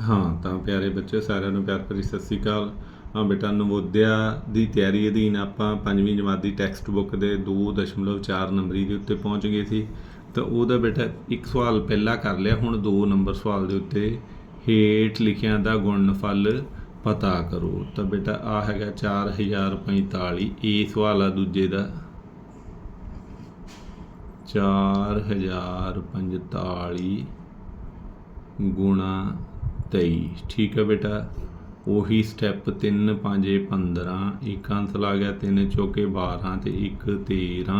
ਹਾਂ, ਤਾਂ ਪਿਆਰੇ ਬੱਚੇ, ਸਾਰਿਆਂ ਨੂੰ ਪਿਆਰ ਭਰੀ ਸਤਿ ਸ੍ਰੀ ਅਕਾਲ। ਹਾਂ, ਬੇਟਾ, ਨਵੋਦਿਆ ਦੀ ਤਿਆਰੀ ਅਧੀਨ ਆਪਾਂ ਪੰਜਵੀਂ ਜਮਾਤ ਦੀ ਟੈਕਸਟ ਬੁੱਕ ਦੇ 2.4 ਨੰਬਰੀ ਦੇ ਉੱਤੇ ਪਹੁੰਚ ਗਏ ਸੀ। ਤਾਂ ਉਹਦਾ ਬੇਟਾ ਇੱਕ ਸਵਾਲ ਪਹਿਲਾਂ ਕਰ ਲਿਆ, ਹੁਣ 2 ਨੰਬਰ ਸਵਾਲ ਦੇ ਉੱਤੇ। ਹੇਠ ਲਿਖਿਆਂ ਦਾ ਗੁਣਨਫਲ ਪਤਾ ਕਰੋ। ਤਾਂ ਬੇਟਾ ਆ ਹੈਗਾ 4045 ਇਹ ਸਵਾਲ ਆ ਦੂਜੇ ਦਾ। 4045 ਗੁਣਾ 23 ਠੀਕ ਹੈ ਬੇਟਾ। ਉਹੀ ਸਟੈਪ 3 5 15 ਇੱਕ ਆਂਸਰ ਆ ਗਿਆ 3 ਚੌਕੇ 12 ਤੇ 1 13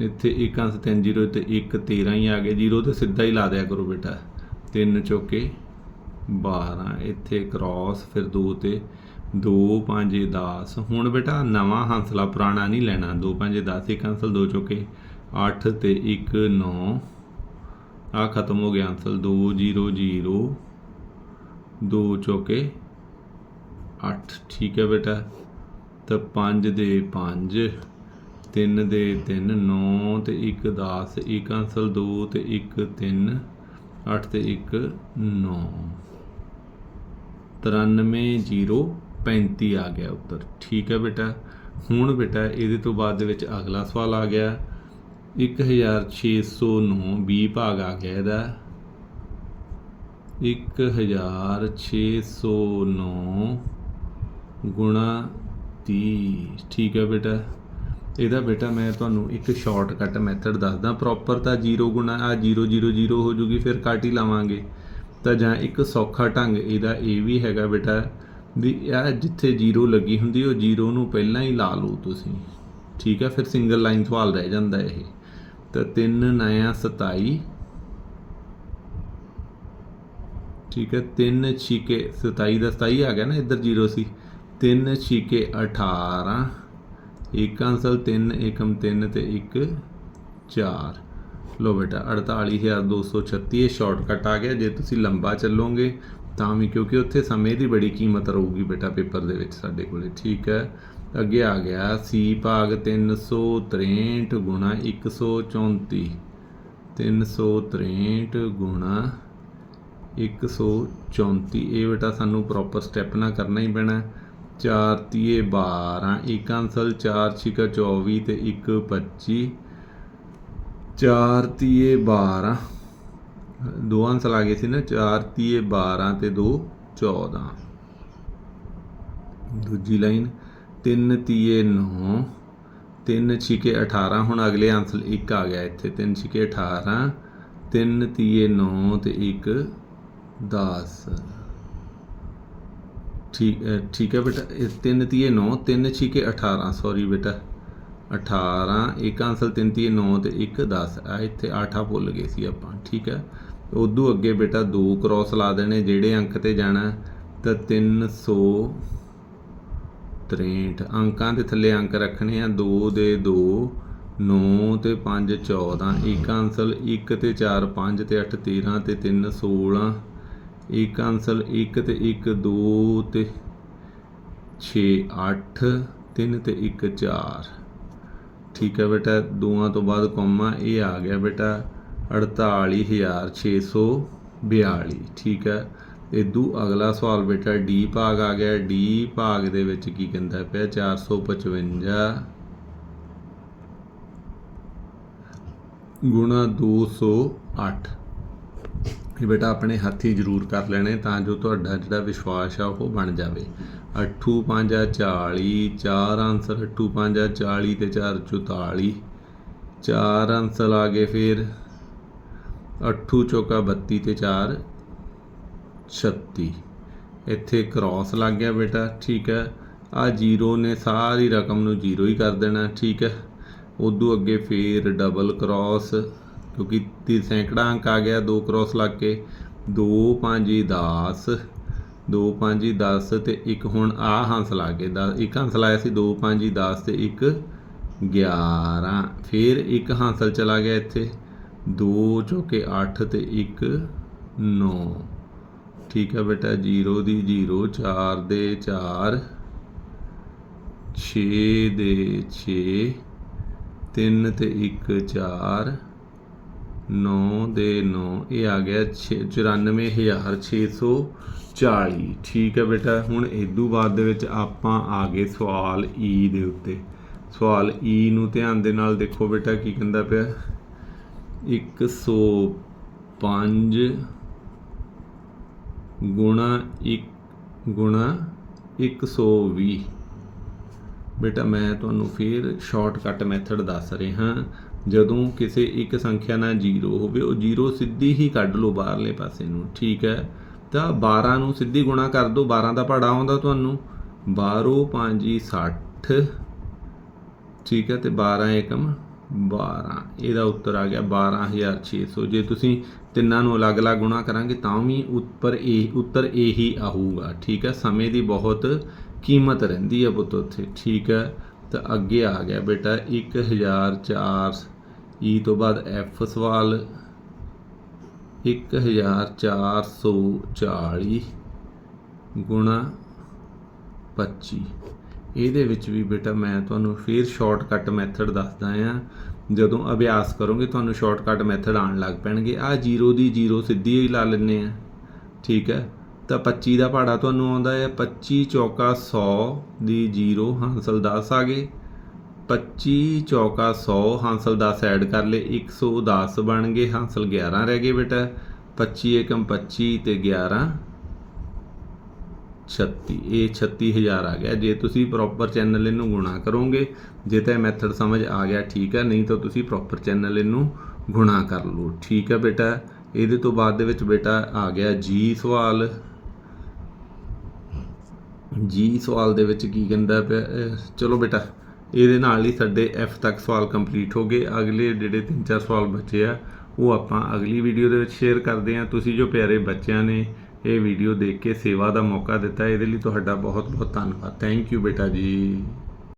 ਇੱਥੇ ਇੱਕ ਅੰਸ 3 0 ਤੇ 1 13 ਹੀ ਆ ਗਿਆ 0 ਤੇ ਸਿੱਧਾ ਹੀ ਲਾ ਦਿਆ ਕਰੋ ਬੇਟਾ। 3 ਚੌਕੇ 12 ਇੱਥੇ ਕ੍ਰਾਸ ਫਿਰ 2 ਤੇ 2 5 10 ਹੁਣ ਬੇਟਾ ਨਵਾਂ ਹੰਸਲਾ ਪੁਰਾਣਾ ਨਹੀਂ ਲੈਣਾ। 2 5 10 ਇੱਕ ਹੰਸਲ 2 ਚੌਕੇ 8 ਤੇ 1 9 ਆ ਖਤਮ ਹੋ ਗਿਆ ਆਂਸਰ 2 0 0 2 ਚੌਕੇ 8 ਠੀਕ ਹੈ ਬੇਟਾ। ਤਾਂ 5 ਦੇ 5 3 ਦੇ 3 9 ਤੇ 1 10 ਇੱਕ ਆਂਸਰ 2 ਤੇ 1 3 8 ਤੇ 1 9 93 0 35 ਆ ਗਿਆ ਉੱਤਰ। ਠੀਕ ਹੈ ਬੇਟਾ। ਹੁਣ ਬੇਟਾ, ਇਹਦੇ ਤੋਂ ਬਾਅਦ ਦੇ ਵਿੱਚ ਅਗਲਾ ਸਵਾਲ ਆ ਗਿਆ। 1609 20 ਭਾਗ ਆ ਗਿਆ ਇਹਦਾ। 1609 ਗੁਣਾ 30 ਠੀਕ ਹੈ ਬੇਟਾ। ਇਹਦਾ ਬੇਟਾ ਮੈਂ ਤੁਹਾਨੂੰ ਇੱਕ ਸ਼ਾਰਟਕਟ ਮੈਥਡ ਦੱਸਦਾ। ਪ੍ਰੋਪਰ ਤਾਂ 0 ਗੁਣਾ ਆ 0 0 0 ਹੋ ਜੂਗੀ, ਫਿਰ ਕੱਟ ਹੀ ਲਾਵਾਂਗੇ। ਤਾਂ ਜਾਂ ਇੱਕ ਸੌਖਾ ਢੰਗ ਇਹਦਾ ਇਹ ਵੀ ਹੈਗਾ ਬੇਟਾ, ਵੀ ਇਹ ਜਿੱਥੇ 0 ਲੱਗੀ ਹੁੰਦੀ ਉਹ 0 ਨੂੰ ਪਹਿਲਾਂ ਹੀ ਲਾ ਲਓ ਤੁਸੀਂ। ਠੀਕ ਹੈ ਫਿਰ ਸਿੰਗਲ ਲਾਈਨ ਸਵਾਲ ਰਹਿ ਜਾਂਦਾ ਇਹ। ਤਾਂ 3 ਨਇਆ 27 ਠੀਕ ਹੈ 3 ਛੀਕੇ 27 ਦਾ 27 ਆ ਗਿਆ ਨਾ, ਇੱਧਰ 0 ਸੀ। 3 ਛੀਕੇ 18 ਇੱਕ ਅੰਸਲ 3 ਏਕਮ 3 ਤੇ 1 4 ਲੋ ਬੇਟਾ 48236 ਇਹ ਸ਼ਾਰਟਕਟ ਆ ਗਿਆ। ਜੇ ਤੁਸੀਂ ਲੰਬਾ ਚੱਲੋਗੇ, ਤਾਂ ਵੀ ਕਿਉਂਕਿ ਉੱਥੇ ਸਮੇਂ ਦੀ ਬੜੀ ਕੀਮਤ ਰਹੂਗੀ ਬੇਟਾ ਪੇਪਰ ਦੇ ਵਿੱਚ ਸਾਡੇ ਕੋਲੇ। ਠੀਕ ਹੈ ਅੱਗੇ ਆ ਗਿਆ, ਸੀ ਭਾਗ 363 ਗੁਣਾ 134 363 ਗੁਣਾ 134 ਇਹ ਬੇਟਾ ਸਾਨੂੰ ਪ੍ਰੋਪਰ ਸਟੈਪ ਨਾਲ ਕਰਨਾ ਹੀ ਪੈਣਾ। 4 ਤੀਏ 12 ਇੱਕ ਅੰਸਲ 4 ਛਿਕਾ 24 ਤੇ 1 25 4 ਤੀਏ 12 ਦੋ ਅੰਸਲ ਆ ਗਏ ਸੀ ਨਾ 4 ਤੀਏ 12 ਤੇ 2 14 ਦੂਜੀ ਲਾਈਨ। 3 ਤੀਏ 9 3 ਛਿਕੇ 18 ਹੁਣ ਅਗਲੇ ਅੰਸਲ 1 ਆ ਗਿਆ ਇੱਥੇ 3 ਛਿਕੇ 18 3 ਤੀਏ 9 ਤੇ 1 10 ਠੀਕ ਠੀਕ ਹੈ ਬੇਟਾ, ਇਹ 3 ਤੀਏ 9 3 ਛਿਕੇ 18 ਸੌਰੀ ਬੇਟਾ 18 ਇੱਕ ਅੰਸਲ 3 ਤੀਏ 9 ਤੇ 1 10 ਆ ਇੱਥੇ 8 ਭੁੱਲ ਗਏ ਸੀ ਆਪਾਂ, ਠੀਕ ਹੈ? ਉਦੋਂ ਅੱਗੇ ਬੇਟਾ ਦੋ ਕ੍ਰਾਸ ਲਾ ਦੇਣੇ, ਜਿਹੜੇ ਅੰਕ ਤੇ ਜਾਣਾ, ਤਾਂ 300 63 ਅੰਕਾਂ ਦੇ ਥੱਲੇ ਅੰਕ ਰੱਖਣੇ ਆ। 2 ਦੇ 2 9 ਤੇ 5 14 ਇੱਕ ਅੰਸਲ 1 ਤੇ 4 5 ਤੇ 8 13 ਤੇ 3 16 ਇੱਕ ਅੰਸਲ 1 ਤੇ 1 2 ਤੇ 6 8 3 ਤੇ 1 4 ਠੀਕ ਹੈ ਬੇਟਾ ਦੋਆਂ ਤੋਂ ਬਾਅਦ ਕੋਮਾ ਇਹ ਆ ਗਿਆ ਬੇਟਾ 48642 ਠੀਕ ਹੈ। ਇਦੂ ਅਗਲਾ ਸਵਾਲ ਬੇਟਾ ਡੀ ਭਾਗ ਆ ਗਿਆ। ਡੀ ਭਾਗ ਦੇ ਵਿੱਚ ਕੀ ਕਹਿੰਦਾ ਪਿਆ? 455 ਗੁਣਾ 208 ਇਹ ਬੇਟਾ ਆਪਣੇ ਹੱਥੀ ਜ਼ਰੂਰ ਕਰ ਲੈਣੇ ਤਾਂ ਜੋ ਤੁਹਾਡਾ ਜਿਹੜਾ ਵਿਸ਼ਵਾਸ ਆ ਉਹ ਬਣ ਜਾਵੇ। 8 5 40 4 ਆਨਸਰ 8 5 40 ਤੇ 4 44 ਚਾਰ ਆਨਸਰ ਆ ਗਏ ਫਿਰ। 8 ਚੌਕਾ 32 ਤੇ 4 36 ਇੱਥੇ ਕ੍ਰਾਸ ਲੱਗ ਗਿਆ ਬੇਟਾ, ਠੀਕ ਹੈ। ਆ ਜ਼ੀਰੋ ਨੇ ਸਾਰੀ ਰਕਮ ਨੂੰ ਜ਼ੀਰੋ ਹੀ ਕਰ ਦੇਣਾ, ਠੀਕ ਹੈ। ਉਦੋਂ ਅੱਗੇ ਫੇਰ ਡਬਲ ਕ੍ਰਾਸ ਕਿਉਂਕਿ ਤੀ ਸੈਂਕੜਾ ਅੰਕ ਆ ਗਿਆ ਦੋ ਕ੍ਰਾਸ ਲੱਗ ਕੇ। 2 5 10 2 5 10 ਤੇ ਇੱਕ ਹੁਣ ਆ ਹੰਸ ਆ ਕੇ 10 ਇੱਕ ਹੰਸ ਲਾਇਆ ਸੀ 2 5 10 ਤੇ ਇੱਕ 11 ਫਿਰ ਇੱਕ ਹਾਸਲ ਚਲਾ ਗਿਆ ਇੱਥੇ 2 ਚੌਕੇ 8 ਤੇ ਇੱਕ 9 ਠੀਕ ਹੈ ਬੇਟਾ 0 ਦੀ 0 4 ਦੇ 4 6 ਦੇ 6 3 ਤੇ 1 4 9 ਦੇ 9 ਇਹ ਆ ਗਿਆ 94640 ਠੀਕ ਹੈ ਬੇਟਾ, ਹੁਣ ਇਦੋਂ ਬਾਅਦ ਦੇ ਵਿੱਚ ਆਪਾਂ ਆ ਗਏ ਸਵਾਲ ਈ ਦੇ ਉੱਤੇ। ਸਵਾਲ ਈ ਨੂੰ ਧਿਆਨ ਦੇ ਨਾਲ ਦੇਖੋ ਬੇਟਾ, ਕੀ ਕਹਿੰਦਾ ਪਿਆ? 105 ਗੁਣਾ 1 ਗੁਣਾ 120 ਬੇਟਾ, ਮੈਂ ਤੁਹਾਨੂੰ ਫਿਰ ਸ਼ਾਰਟਕਟ ਮੈਥਡ ਦੱਸ ਰਿਹਾ। ਜਦੋਂ ਕਿਸੇ ਇੱਕ ਸੰਖਿਆ ਨਾਲ 0 ਹੋਵੇ, ਉਹ 0 ਸਿੱਧੀ ਹੀ ਕੱਢ ਲਓ ਬਾਹਰਲੇ ਪਾਸੇ ਨੂੰ, ਠੀਕ ਹੈ? ਤਾਂ 12 ਨੂੰ ਸਿੱਧੀ ਗੁਣਾ ਕਰ ਦਿਓ 12 ਦਾ ਪਹਾੜਾ ਆਉਂਦਾ ਤੁਹਾਨੂੰ। 12 5 60 ਠੀਕ ਹੈ? ਤੇ 12 ਏਕਮ 12 ਇਹਦਾ ਉੱਤਰ ਆ ਗਿਆ 12600 ਜੇ ਤੁਸੀਂ ਤਿੰਨਾਂ ਨੂੰ ਅਲੱਗ-ਅਲੱਗ ਗੁਣਾ ਕਰਾਂਗੇ, ਤਾਂ ਵੀ ਉੱਪਰ ਇਹ, ਉੱਤਰ ਇਹੀ ਆਊਗਾ, ਠੀਕ ਹੈ? ਸਮੇਂ ਦੀ ਬਹੁਤ ਕੀਮਤ ਰਹਿੰਦੀ ਹੈ ਪੁੱਤ ਉੱਥੇ, ਠੀਕ ਹੈ? ਤਾਂ ਅੱਗੇ ਆ ਗਿਆ ਬੇਟਾ 1004 ਈ ਤੋਂ ਬਾਅਦ ਐਫ ਸਵਾਲ 1440 ਗੁਣਾ 25 ਇਹਦੇ ਵਿੱਚ ਵੀ ਬੇਟਾ ਮੈਂ ਤੁਹਾਨੂੰ ਫਿਰ ਸ਼ਾਰਟਕਟ ਮੈਥਡ ਦੱਸਦਾ ਆ ਜਦੋਂ ਅਭਿਆਸ ਕਰੋਗੇ, ਤੁਹਾਨੂੰ ਸ਼ਾਰਟਕਟ ਮੈਥਡ ਆਉਣ ਲੱਗ ਪੈਣਗੇ। ਆ 0 ਦੀ 0 ਸਿੱਧੀ ਹੀ ਲਾ ਲੈਣੇ ਆ। ਠੀਕ ਹੈ? ਤਾਂ 25 ਦਾ ਪਹਾੜਾ ਤੁਹਾਨੂੰ ਆਉਂਦਾ ਹੈ। 25 ਚੌਕਾ 100 ਦੀ 0 ਹਾਂਸਲ 10 ਆ ਗਏ। 25 ਚੌਕਾ 100 ਹਾਂਸਲ 10 ਐਡ ਕਰ ਲਏ। 110 ਬਣ ਗਏ। ਹਾਂਸਲ 11 ਰਹਿ ਗਏ ਬੇਟਾ। 25 ਏਕਮ 25 ਤੇ 11 36 ਇਹ 36000 ਆ ਗਿਆ। ਜੇ ਤੁਸੀਂ ਪ੍ਰੋਪਰ ਚੈਨਲ ਇਹਨੂੰ ਗੁਣਾ ਕਰੋਗੇ, ਜੇ ਤਾਂ ਇਹ ਮੈਥਡ ਸਮਝ ਆ ਗਿਆ, ਠੀਕ ਹੈ ਨਹੀਂ ਤਾਂ ਤੁਸੀਂ ਪ੍ਰੋਪਰ ਚੈਨਲ ਇਹਨੂੰ ਗੁਣਾ ਕਰ ਲਓ। ਠੀਕ ਹੈ ਬੇਟਾ? ਇਹਦੇ ਤੋਂ ਬਾਅਦ ਦੇ ਵਿੱਚ ਬੇਟਾ ਆ ਗਿਆ ਜੀ ਸਵਾਲ। ਜੀ ਸਵਾਲ ਦੇ ਵਿੱਚ ਕੀ ਕਹਿੰਦਾ ਪਿਆ? ਚਲੋ ਬੇਟਾ, ਇਹਦੇ ਨਾਲ ਹੀ ਸਾਡੇ ਐਫ ਤੱਕ ਸਵਾਲ ਕੰਪਲੀਟ ਹੋ ਗਏ। ਅਗਲੇ ਜਿਹੜੇ ਤਿੰਨ ਚਾਰ ਸਵਾਲ ਬਚੇ ਆ, ਉਹ ਆਪਾਂ ਅਗਲੀ ਵੀਡੀਓ ਦੇ ਵਿੱਚ ਸ਼ੇਅਰ ਕਰਦੇ ਹਾਂ। ਤੁਸੀਂ ਜੋ ਪਿਆਰੇ ਬੱਚਿਆਂ ਨੇ ਇਹ ਵੀਡੀਓ ਦੇਖ ਕੇ ਸੇਵਾ ਦਾ ਮੌਕਾ ਦਿੱਤਾ। ਇਹਦੇ ਲਈ ਤੁਹਾਡਾ ਬਹੁਤ ਬਹੁਤ ਧੰਨਵਾਦ। ਥੈਂਕ ਯੂ ਬੇਟਾ ਜੀ।